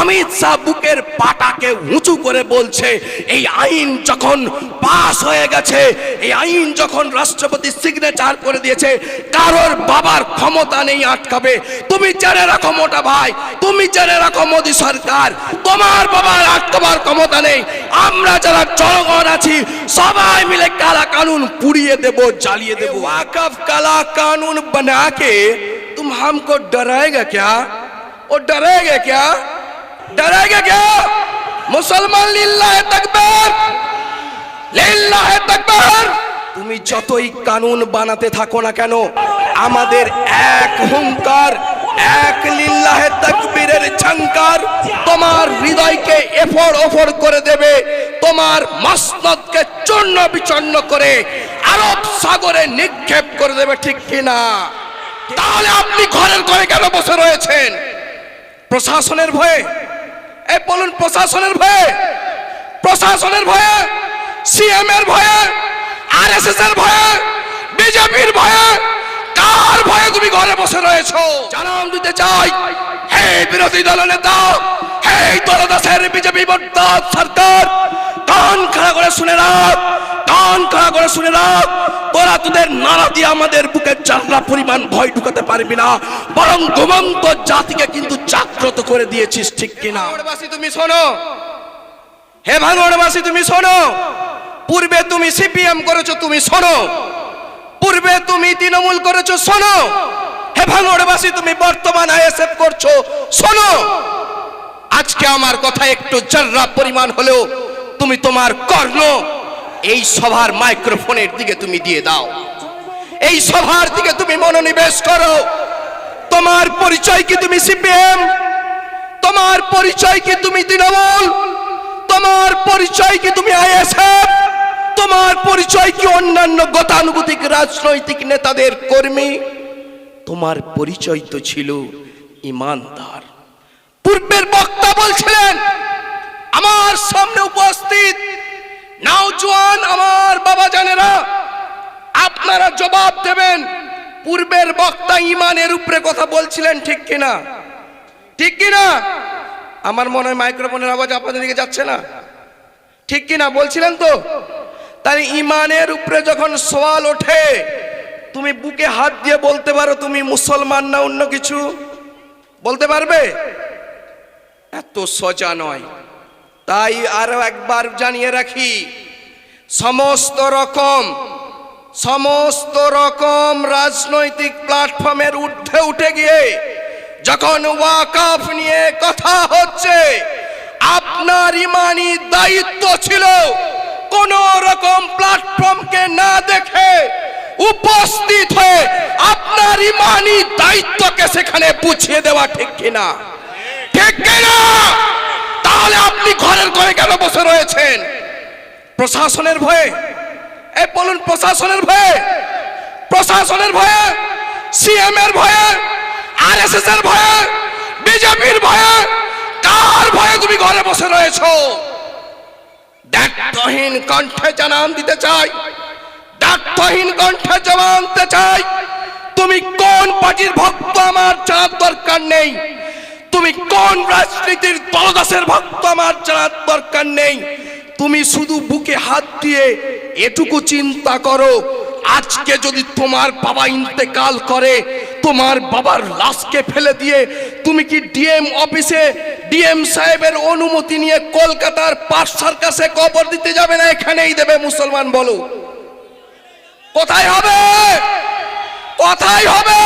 অমিত শাহ বুকের পাটাকে উঁচু করে বলছে, এই আইন যখন পাস হয়ে গেছে, এই আইন যখন রাষ্ট্রপতি সিগনেচার করে দিয়েছে, কারোর বাবার ক্ষমতা নেই আটকাবে। তুমি জেনে রাখো মোটা ভাই, তুমি জেনে রাখো মোদী সরকার, তোমার বাবার আটকাবার ক্ষমতা নেই। আমরা যারা জনগণ আছি, সবাই মিলে কালা কানুন পুড়িয়ে দেব, জ্বালিয়ে দেব। ওয়াকফ কালা কানুন বানাকে, তুম হামকো ডরায়েগা ক্যা? ও ডরায়েগা ক্যা? क्या डराएगा क्या मुसलमान लिल्लाह तकबीर লিল্লাহ তাকবীর তুমি যতই কানুন বানাতে থাকো না কেন আমাদের এক হুঙ্কার এক লিল্লাহ তাকবীরের ঝংকার তোমার হৃদয়কে এফড় ওফড় করে দেবে তোমার মসনদকে চূর্ণ বিচন্ন করে আরব সাগরে নিক্ষেপ করে দেবে ঠিক কিনা তাহলে আপনি ঘরের ঘরে কেন বসে রয়েছেন প্রশাসনের ভয়ে এই বলুন প্রশাসনের ভয়ে প্রশাসনের ভয়ে সিএম এর ভয়ে আর এস এস এর ভয়ে, বিজেপির ভয়ে, কার ভয়ে তুমি ঘরে বসে রয়েছো? জানান দিতে চাই হে বিরোধী দল নেতা হে দলদাসের বিজেপি বর্তমান সরকার কান খাড়া করে শুনে রাখ, কান খাড়া করে শুনে রাখ। তোরা তোদের নাড়া দিয়ে আমাদের বুকে চারলা পরিমাণ ভয় ঢুকাতে পারবি না। বরং ঘুমন্ত জাতিকে কিন্তু জাগ্রত করে দিয়েছিস, ঠিক কিনা তুমি শোনো। হে ভাঙড়বাসী, তুমি শোনো। পূর্বে তুমি সিপিএম করেছ, তুমি শোনো। পূর্বে তুমি তৃণমূল করেছ, শোনো। হে ভাঙড়বাসী, তুমি বর্তমান আইএসএফ করছ, শোনো। আজকে আমার কথা একটু জর্রা পরিমাণ হলেও তুমি তোমার কর্ণ, এই সভার মাইক্রোফোনের দিকে তুমি দিয়ে দাও। এই সভার দিকে তুমি মনোনিবেশ করো। তোমার পরিচয় কি তুমি সিপিএম? তোমার পরিচয় কি তুমি তৃণমূল? তোমার পরিচয় কি তুমি আইএসএফ? তোমার পরিচয় কি অন্যান্য গতানুগতিক রাজনৈতিক নেতাদের কর্মী? তোমার পরিচয় তো ছিল ইমানদার। পূর্বের বক্তা বলছিলেন আমার সামনে উপস্থিত। নাওজোয়ান আমার বাবা জানেরা, আপনারা জবাব দেবেন, পূর্বের বক্তা ইমানের উপরে কথা বলছিলেন ঠিক কিনা? ঠিক কিনা? আমার মনে হয় মাইক্রোফোনের আওয়াজ আপনাদের দিকে যাচ্ছে না। ঠিক কিনা বলছিলেন তো? তাই ইমানের উপরে যখন সওয়াল ওঠে, তুমি বুকে হাত দিয়ে বলতে পারো তুমি মুসলমান না অন্য কিছু? বলতে পারবে? এত সোজা নয়। তাই আরও একবার জানিয়ে রাখি, সমস্ত রকম সমস্ত রকম রাজনৈতিক প্ল্যাটফর্মের ঊর্ধ্বে উঠে গিয়ে যখন ওয়াকাফ নিয়ে কথা হচ্ছে, আপনার ইমানি দায়িত্ব ছিল কোন রকম প্ল্যাটফর্মকে না দেখে উপস্থিত হয়ে আপনার ইমানি দায়িত্বকে সেখানে বুঝিয়ে দেওয়া ঠিক কিনা? ঠিক কিনা? তাহলে আপনি ঘরের ঘরে কেন বসে রয়েছেন? প্রশাসনের ভয়ে? এ বলুন, প্রশাসনের ভয়ে? প্রশাসনের ভয়ে? সিএম এর ভয়ে? আর এস এস এর ভয়ে? বিজেপির ভয়ে? কার ভয়ে তুমি ঘরে বসে রয়েছো? দায়িত্বহীন কণ্ঠে জানান দিতে চাই। দায়িত্বহীন কণ্ঠে জবান দিতে চাই। তুমি কোন পার্টির ভক্ত? আমার জানার দরকার নেই। তুমি কোন রাজনীতির দলদাসের ভক্ত আমার জানার দরকার নেই? তুমি শুধু বুকে হাত দিয়ে এটুকু চিন্তা করো। আজকে যদি তোমার বাবা ইন্তেকাল করে, তোমার বাবার লাশকে ফেলে দিয়ে তুমি কি ডিএম অফিসে ডিএম সাহেবের অনুমতি নিয়ে কলকাতার পার্ক সার্কাসে কবর দিতে যাবে না? এখানেই দেবে মুসলমান বলো। কোথায় হবে? কোথায় হবে?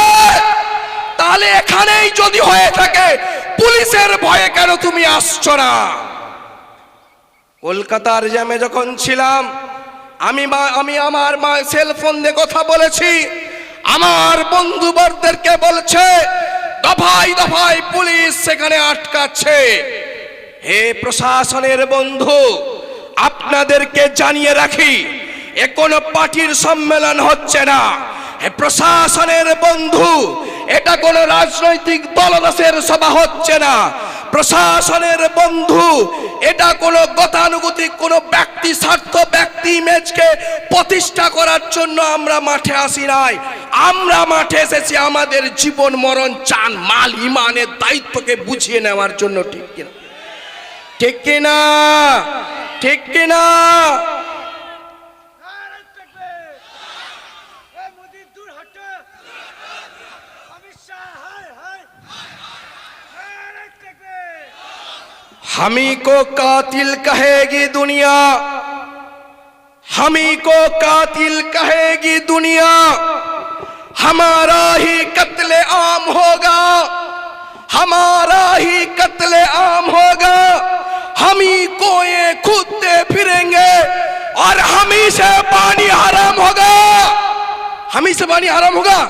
তাহলে এখানেই যদি হয়ে থাকে, পুলিশের ভয়ে কেন তুমি আসছো না? কলকাতার জ্যামে যখন ছিলাম, আমি আমি আমার মা সেল ফোন দিয়ে কথা বলেছি। আমার বন্ধুবরদেরকে বলছে, দফায় দফায় পুলিশ সেখানে আটকাচ্ছে। হে প্রশাসনের বন্ধু, আপনাদেরকে জানিয়ে রাখি, এ কোনো পার্টির সম্মেলন হচ্ছে না। প্রশাসনের বন্ধু, এটা কোনো রাজনৈতিক দলদাসের সভা হচ্ছে না। প্রশাসনের বন্ধু, এটা কোনো গতানুগতিক কোনো ব্যক্তি, স্বার্থ ব্যক্তি ইমেজকে প্রতিষ্ঠা করার জন্য আমরা মাঠে আসি নাই। আমরা মাঠে এসেছি আমাদের জীবন মরণ চান, মাল, ইমানের দায়িত্বকে বুঝিয়ে নেওয়ার জন্য, ঠিক কিনা? ঠিক কিনা? ঠিক কিনা? ہم کو قاتل کہے گی دنیا۔ ہمی کو قاتل کہے گی دنیا۔ ہمارا ہی قتل عام ہوگا۔ ہمارا ہی قتل عام ہوگا۔ ہم ہی کوئیں کھودتے پھریں گے اور ہم ہی سے پانی حرام ہوگا۔ ہم ہی سے پانی حرام ہوگا۔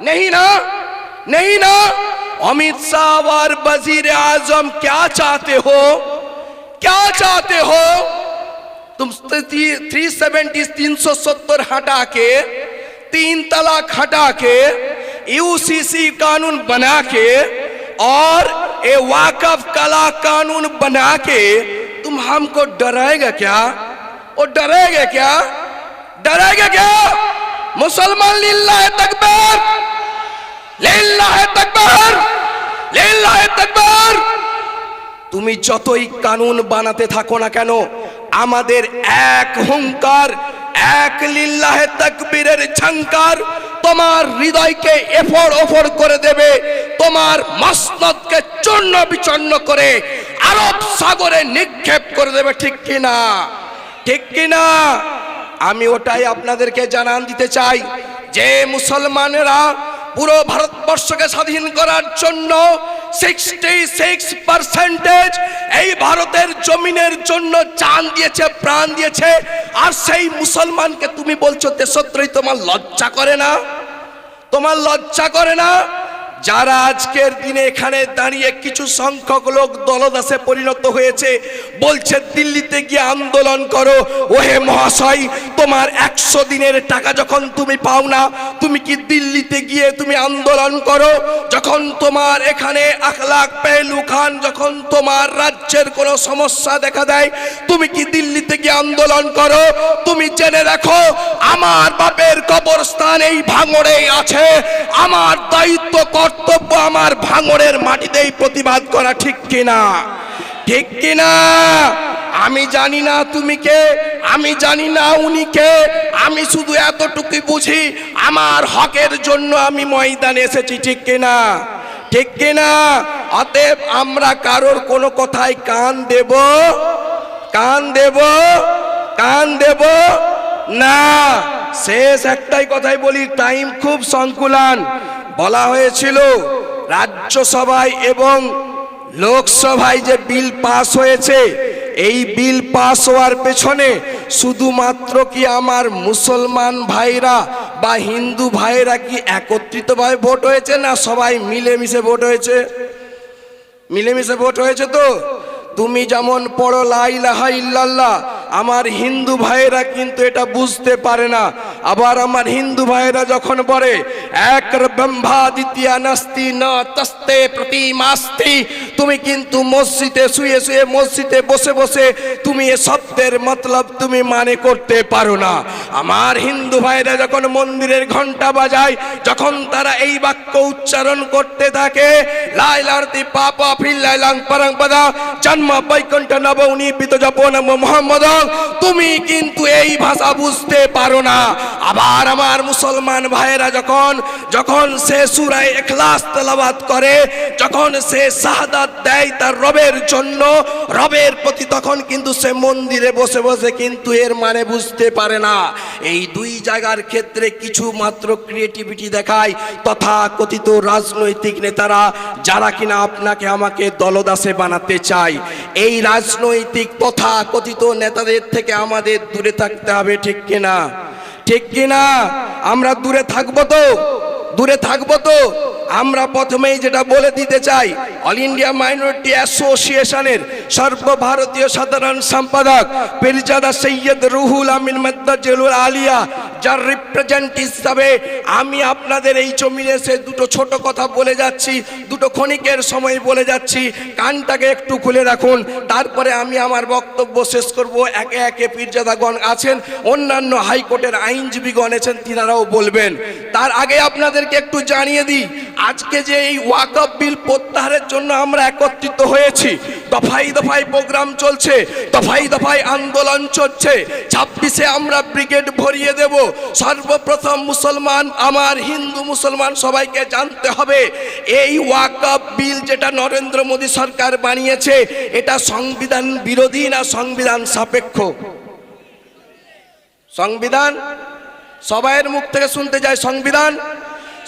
نہیں نا؟ نہیں نا؟ امت شاہ اور وزیر اعظم کیا چاہتے ہو؟ کیا چاہتے ہو؟ تم تھری سیونٹی تین سو ستر ہٹا کے، تین طلاق ہٹا کے، یو سی سی قانون بنا کے اور اے واقف کلا قانون بنا کے تم ہم کو ڈرائے گا کیا؟ اور ڈرائے گا کیا؟ ڈرائے گا کیا؟ مسلمان لیلہ تکبیر তুমি যতই কানুন বানাতে থাকো না কেন, আমাদের এক হুঙ্কার এক লিল্লাহ তাকবীরের ঝংকার তোমার হৃদয়কে এফড় ওফড় করে দেবে, তোমার মসনদকে চূর্ণ বিচন্ন করে আরব সাগরে নিক্ষেপ করে দেবে, ঠিক কিনা? ঠিক কিনা? আমি ওটাই আপনাদেরকে জানান দিতে চাই যে মুসলমানেরা পুরো ভারতবর্ষকে স্বাধীন করার জন্য সিক্সটি সিক্স পার্সেন্টেজ এই ভারতের জমিনের জন্য চান দিয়েছে, প্রাণ দিয়েছে। আর সেই মুসলমানকে তুমি বলছো দেশত্রই তোমার লজ্জা করে না? তোমার লজ্জা করে না? যারা আজকের দিনে এখানে দাঁড়িয়ে কিছু সংখ্যক লোক দলদাসে পরিণত হয়েছে, বলছে, দিল্লিতে গিয়ে আন্দোলন করো। ওহে মহাশয়, তোমার একশো দিনের টাকা যখন তুমি পাও না, তুমি কি দিল্লিতে গিয়ে তুমি আন্দোলন করো? যখন তোমার এখানে আখলাক পেলু খান, যখন তোমার রাজ্যের কোনো সমস্যা দেখা দেয়, তুমি কি দিল্লিতে গিয়ে আন্দোলন করো? তুমি জেনে রাখো, আমার বাপের কবরস্থান এই ভাঙড়েই আছে। আমার দায়িত্ব কর্তব্য আমার ভাঙড়ের মাটিতেই প্রতিবাদ করা ঠিক কিনা? ঠিক কিনা? আমি জানি না তুমি কে, আমি জানি না উনি কে, আমি শুধু এতটুকু বুঝি আমার হকের জন্য আমি ময়দানে এসেছি, ঠিক কিনা? ঠিক কিনা? অতএব আমরা কারোর কোনো কথায় কান দেব কান দেব কান দেব না। শেষ একটাই কথাই বলি টাইম খুব সংকুলান। বলা হয়েছিল, রাজ্যসভায় এবং লোকসভায় যে বিল পাস হয়েছে, এই বিল পাস হওয়ার পেছনে শুধুমাত্র কি আমার মুসলমান ভাইরা বা হিন্দু ভাইরা কি একত্রিতভাবে ভোট হয়েছে না সবাই মিলেমিশে ভোট হয়েছে? মিলেমিশে ভোট হয়েছে তো? তুমি যেমন পড়ো লাইলাহা ইল্লাল্লাহ, আমার হিন্দু ভাইয়েরা কিন্তু এটা বুঝতে পারে না। আবার আমার হিন্দু ভাইরা যখন বলে এক ব্রহ্মা দ্বিতীয় নাস্তি না তস্তে প্রতিমাস্তি তুমি কিন্তু মসজিদে শুয়ে শুয়ে মসজিদে বসে বসে তুমি এ শব্দের মতলব তুমি মানে করতে পারো না। আমার হিন্দু ভাইরা যখন মন্দিরের ঘণ্টা বাজায়, যখন তারা এই বাক্য উচ্চারণ করতে থাকে জন্ম তুমি কিন্তু এই ভাষা বুঝতে পারো না। আবার আমার মুসলমান ভাইয়েরা যখন যখন সে সুরায় এখলাস তেলাওয়াত করে, যখন সে শাহাদাত দেয় তার রবের জন্য। রবের প্রতি তখন কিন্তু সে মন্দিরে বসে বসে কিন্তু এর মানে বুঝতে পারে না। এই দুই জায়গার ক্ষেত্রে কিছু মাত্র ক্রিয়েটিভিটি দেখায় তথা কথিত রাজনৈতিক নেতারা, যারা কিনা আপনাকে আমাকে দলদাসে বানাতে চায়। এই রাজনৈতিক তথা কথিত নেতাদের থেকে আমাদের দূরে থাকতে হবে, ঠিক কিনা? ঠিক কিনা? আমরা দূরে থাকব তো? দূরে থাকব তো? আমরা প্রথমেই যেটা বলে দিতে চাই অল ইন্ডিয়া মাইনরিটি অ্যাসোসিয়েশনের সর্বভারতীয় সাধারণ সম্পাদক পীরজাদা সৈয়দ রুহুল আমিন মদ্দাজুল আলিয়া, যার রিপ্রেজেন্ট হিসাবে আমি আপনাদের এই জমিনে এসে দুটো ছোট কথা বলে যাচ্ছি, দুটো ক্ষণিকের সময় বলে যাচ্ছি। কানটাকে একটু খুলে রাখুন, তারপরে আমি আমার বক্তব্য শেষ করব। একে একে পীরজাদাগণ আছেন, অন্যান্য হাইকোর্টের আইনজীবীগণ আছেন, তিনারাও বলবেন। তার আগে আপনাদেরকে একটু জানিয়ে দিই আজকে যে এই ওয়াকফ বিল প্রত্যাহারের জন্য আমরা একত্রিত হয়েছি দফাই দফাই প্রোগ্রাম চলছে দফাই দফাই আন্দোলন চলছে, ছাব্বিশে আমরা ব্রিগেড ভরিয়ে দেব। সর্বপ্রথম মুসলমান, আমার হিন্দু মুসলমান সবাইকে জানতে হবে, এই ওয়াকফ বিল যেটা নরেন্দ্র মোদী সরকার বানিয়েছে, এটা সংবিধান বিরোধী না সংবিধান সাপেক্ষ? সংবিধান? সবাইয়ের মুখ থেকে শুনতে যায় সংবিধান?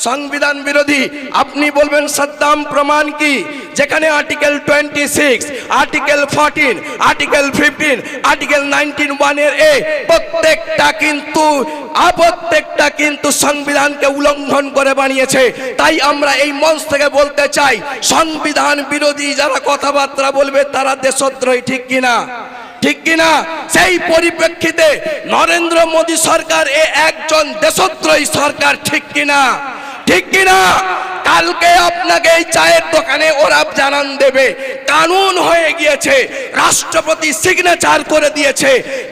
সংবিধান বিরোধী, আপনি বলবেন সাদ্দাম প্রমাণ কি? যেখানে article twenty six, article fourteen, article fifteen, article nineteen ওয়ানের এ প্রত্যেকটা কিন্তু প্রত্যেকটা কিন্তু সংবিধানকে উল্লঙ্ঘন করে বানিয়েছে। তাই আমরা এই মঞ্চ থেকে বলতে চাই, সংবিধান বিরোধী যারা কথাবার্তা বলবে তারা দেশদ্রোহী, ঠিক কিনা? ঠিক কিনা? সেই পরিপ্রেক্ষিতে নরেন্দ্র মোদী সরকার এ একজন দেশদ্রোহী সরকার, ঠিক কিনা? ঠিক কিনা? কালকে আপনাকে এই চায়ের দোকানে ওরা জানান দেবে। কানুন হয়ে গিয়েছে। রাষ্ট্রপতি সিগনেচার করে দিয়েছে।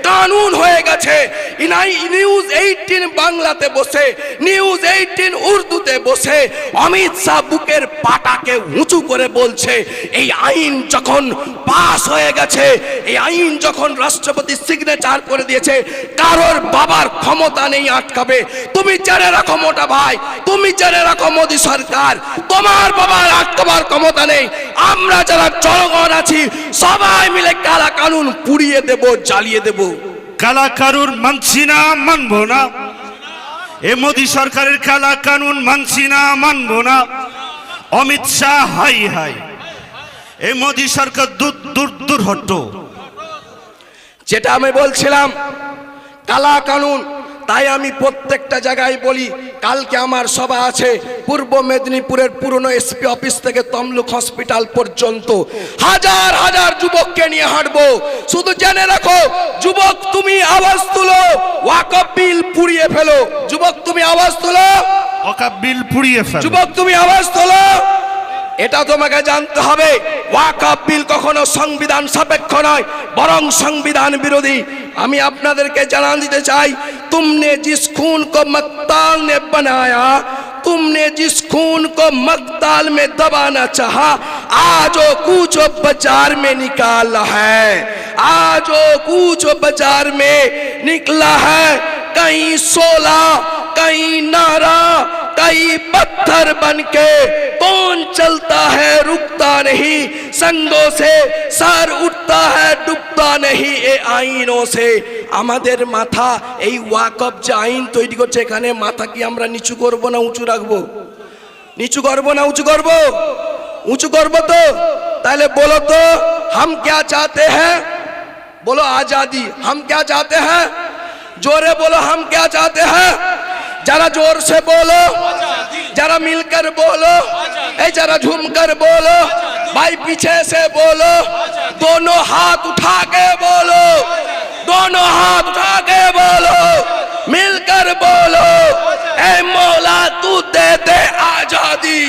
কানুন হয়ে গেছে। ইনাই নিউজ এইটিন বাংলাতে বসে নিউজ এইটিন উর্দুতে বসে, অমিত শাহ বুকের পাটাকে উঁচু করে বলছে, এই আইন যখন পাস হয়ে গেছে, এই আইন যখন রাষ্ট্রপতি সিগনেচার করে দিয়েছে, কারোর বাবার ক্ষমতা নেই আটকাবে। তুমি জেনে রাখো মোটা ভাই, তুমি জেনে রাখো মোদী সরকার তোমার বাবার আটকাবার ক্ষমতা নেই। আমরা যারা জনগণ আছি সবাই মিলে কালা কানুন পুড়িয়ে দেব জ্বালিয়ে দেব। কালা কানুন মানছি না মানবো না। এ মোদী সরকারের কালা কানুন মানছি না মানবো না। অমিত শাহ হাই হাই। এ মোদী সরকার দূর দূর দূর হট্ট যেটা আমি বলছিলাম কালা কানুন তাই আমি প্রত্যেকটা জায়গায় বলি কালকে আমার সভা আছে পূর্ব মেদিনীপুরের পুরনো এসপি অফিস থেকে তমলুক হসপিটাল পর্যন্ত। হাজার হাজার যুবককে নিয়ে হাঁটবো। শুধু জেনে রাখো যুবক তুমি আওয়াজ তুলো ওয়াকফ বিল পুড়িয়ে ফেলো। যুবক তুমি আওয়াজ তুলো। অকাপ বিল পুড়িয়ে ফেল। যুবক তুমি আওয়াজ তোলো। এটা তোমাকে জানতে হবে ওয়াকফ বিল কখনো সংবিধান সাপেক্ষ নয় বরং সংবিধান বিরোধী। আমি আপনাদেরকে জানান দিতে চাই تم نے جس خون کو مقتال نے بنایا، تم نے جس خون کو مقتال میں دبانا چاہا، آج وہ کوچو بچار میں نکالا ہے۔ آج وہ کوچو بچار میں نکلا ہے۔ کہیں سولہ کہیں نعرہ کہیں पत्थर बन के कौन चलता है रुकता नहीं संगों से सर उठता है डूबता नहीं ए আইনও সে আমাদের মাথা এই ওয়াকফ যে আইন তৈরি করছে এখানে মাথা কি আমরা নিচু করব না উঁচু রাখবো নিচু করবো না উঁচু করব উঁচু করবো তো তাহলে বলো তো हम क्या चाहते हैं बोलो आजादी हम क्या चाहते हैं जोरे बोलो हम क्या चाहते हैं जरा जोर से बोलो যারা মিলকার বলো, এই যারা ঝুমকার বলো, ভাই পিছে এসে বলো, দোনো হাত উঠাকে বলো, দোনো হাত উঠাকে বলো, মিলকার বলো, এই মোলা তু দে দে আজাদি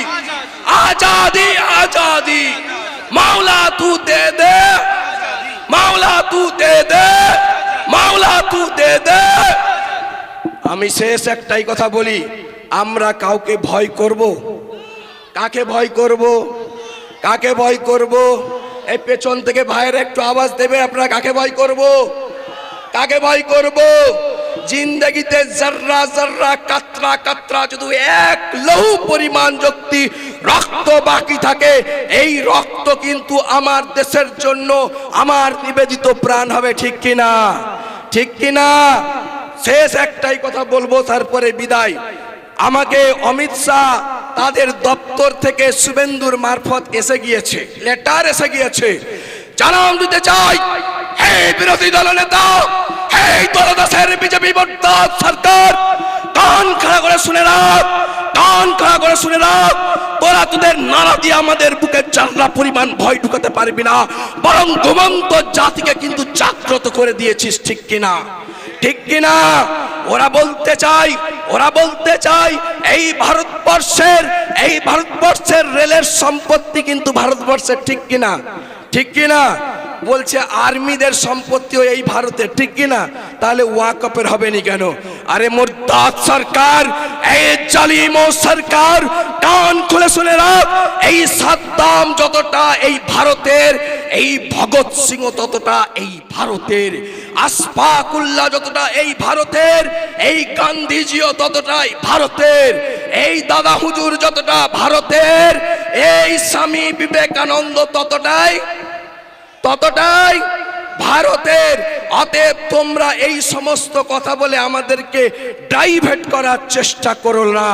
আজাদি আজাদি মাওলা তু দে দে মাওলা তু দে দে মাওলা তু দে দে। আমি শেষ একটাই কথা বলি, আমরা কাউকে ভয় করব। কাকে ভয় করব? কাকে ভয় করব? এই পেছন থেকে ভাইয়ের একটু আওয়াজ দেবে, আপনারা কাকে ভয় করব? কাকে ভয় করব? জিন্দগিতে জর্রা জর্রা কাতরা কাতরা, যদি এক লহু পরিমাণ শক্তি রক্ত বাকি থাকে, এই রক্ত কিন্তু আমার দেশের জন্য আমার নিবেদিত প্রাণ হবে, ঠিক কিনা? ঠিক কিনা? শেষ একটাই কথা বলব, তারপরে বিদায়। আমাকে অমিত শাহ তাদের দপ্তর থেকে শুভেন্দুর মারফত এসে গিয়েছে, লেটার এসে গিয়েছে। জানাম দিতে চাই, হে বিরোধী দল নেতা, হে দলদাসের বিজেপি বর্তমান সরকার, কান খাড়া করে শুনে রাখ, কান খাড়া করে শুনে রাখ। তোরা তোদের নানা দিয়ে আমাদের বুকে চারলা পরিমাণ ভয় ঢুকাতে পারবি না, বরং ঘুমন্ত জাতিকে কিন্তু জাগ্রত করে দিয়েছিস, ঠিক কিনা? ঠিক কিনা? ওরা বলতে চাই, ওরা বলতে চাই, এই ভারতবর্ষের এই ভারতবর্ষের রেলের সম্পত্তি কিন্তু ভারতবর্ষের ঠিক কিনা? ঠিক কিনা? বলছে আর্মিদের সম্পত্তিও এই ভারতের, ঠিক কিনা? তাহলে ওয়াকপের হবে নি কেন? আরে মোরদাদ সরকার, এই জালিম সরকার, কান খুলে শুনে রাখ, এই সাদ্দাম যতটা এই ভারতের, এই ভগৎ সিং ততটা এই ভারতের। আসফাকুল্লাহ যতটা এই ভারতের, এই গান্ধীজিও ততটাই ভারতের, এই দাদা হুজুর যতটা ভারতের, এই স্বামী বিবেকানন্দ ততটাই ততটাই ভারতের। অতএব তোমরা এই সমস্ত কথা বলে আমাদেরকে ডাইভার্ট করার চেষ্টা করো না।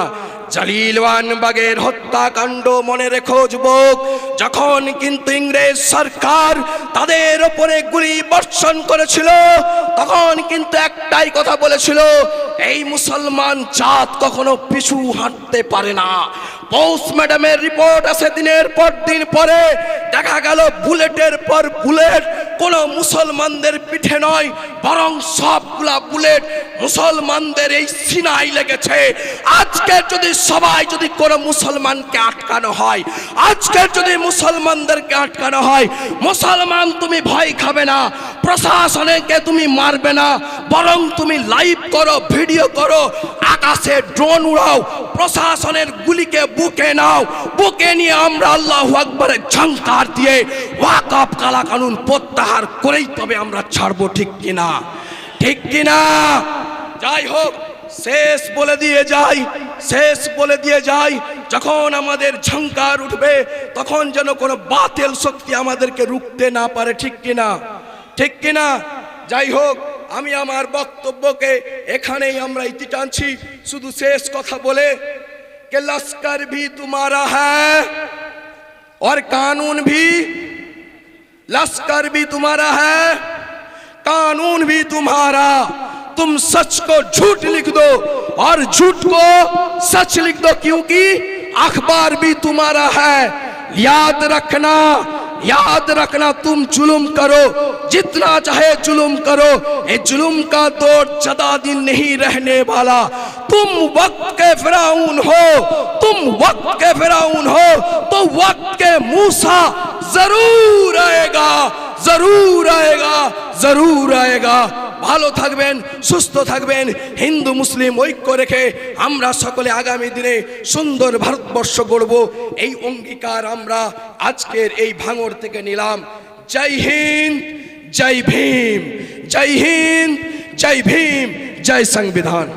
জালিলওয়ান বাগের হত্যাকাণ্ড মনে রেখো, যুবক। যখন কিন্তু ইংরেজ সরকার তাদের ওপরে গুলি বর্ষণ করেছিল, তখন কিন্তু একটাই কথা বলেছিল, এই মুসলমান জাত কখনো পিছু হাঁটতে পারে না। পৌষ ম্যাডামের রিপোর্ট আছে দিনের পর দিন পরে, দেখা গেল বুলেটের পর বুলেট কোন মুসলমানদের পিঠে নয়, বরং সবগুলা বুলেট মুসলমানদের এই সিনাই লেগেছে। আজকে যদি সবাই যদি কোনো মুসলমানকে আটকানো হয়, আজকে যদি মুসলমানদেরকে আটকানো হয়, মুসলমান তুমি ভয় খাবে না। প্রশাসনকে তুমি মারবে না, বরং তুমি লাইভ করো ভিডিও করো, আকাশে ড্রোন উড়াও, প্রশাসনের গুলিকে বুকে নাও, বুকে নিয়ে আমরা আল্লাহ আকবরের ঝঙ্কার দিয়ে ওয়াকফ কালা কানুন প্রত্যাহার করেই তবে আমরা ছাড়বো, ঠিক কিনা? ঠিক কিনা? যাই হোক, শেষ বলে দিয়ে যাই, শেষ বলে দিয়ে যাই, যখন আমাদের ঝঙ্কার উঠবে, তখন যেন কোনো বাতিল শক্তি আমাদেরকে রুখতে না পারে, ঠিক কিনা? ঠিক কিনা? যাই হোক، আমি আমার বক্তব্যকে এখানেই আমরা ইতি টানছি। শুধু শেষ কথা বলে کہ لشکر بھی تمہارا ہے اور قانون بھی لشکر بھی تمہارا ہے قانون بھی تمہارا تم سچ کو جھوٹ لکھ دو اور جھوٹ کو سچ لکھ دو کیونکہ اخبار بھی تمہارا ہے یاد رکھنا یاد رکھنا تم جلوم کرو، جتنا چاہے ظلم کرو۔ اے ظلم کا دور چدا دن نہیں رہنے والا۔ تم وقت کے فراؤن ہو، تم وقت کے فراؤن ہو، تو وقت کے موسیٰ ضرور آئے گا، ضرور آئے گا، ضرور آئے گا۔ ভালো থাকবেন, সুস্থ থাকবেন, হিন্দু, মুসলিম ঐক্য রেখে আমরা সকলে আগামী দিনে সুন্দর ভারতবর্ষ গড়ব। এই অঙ্গীকার আমরা আজকের এই ভাঙর থেকে নিলাম। জয় হিন্দ, জয় ভীম, জয় হিন্দ, জয় ভীম, জয় সংবিধান।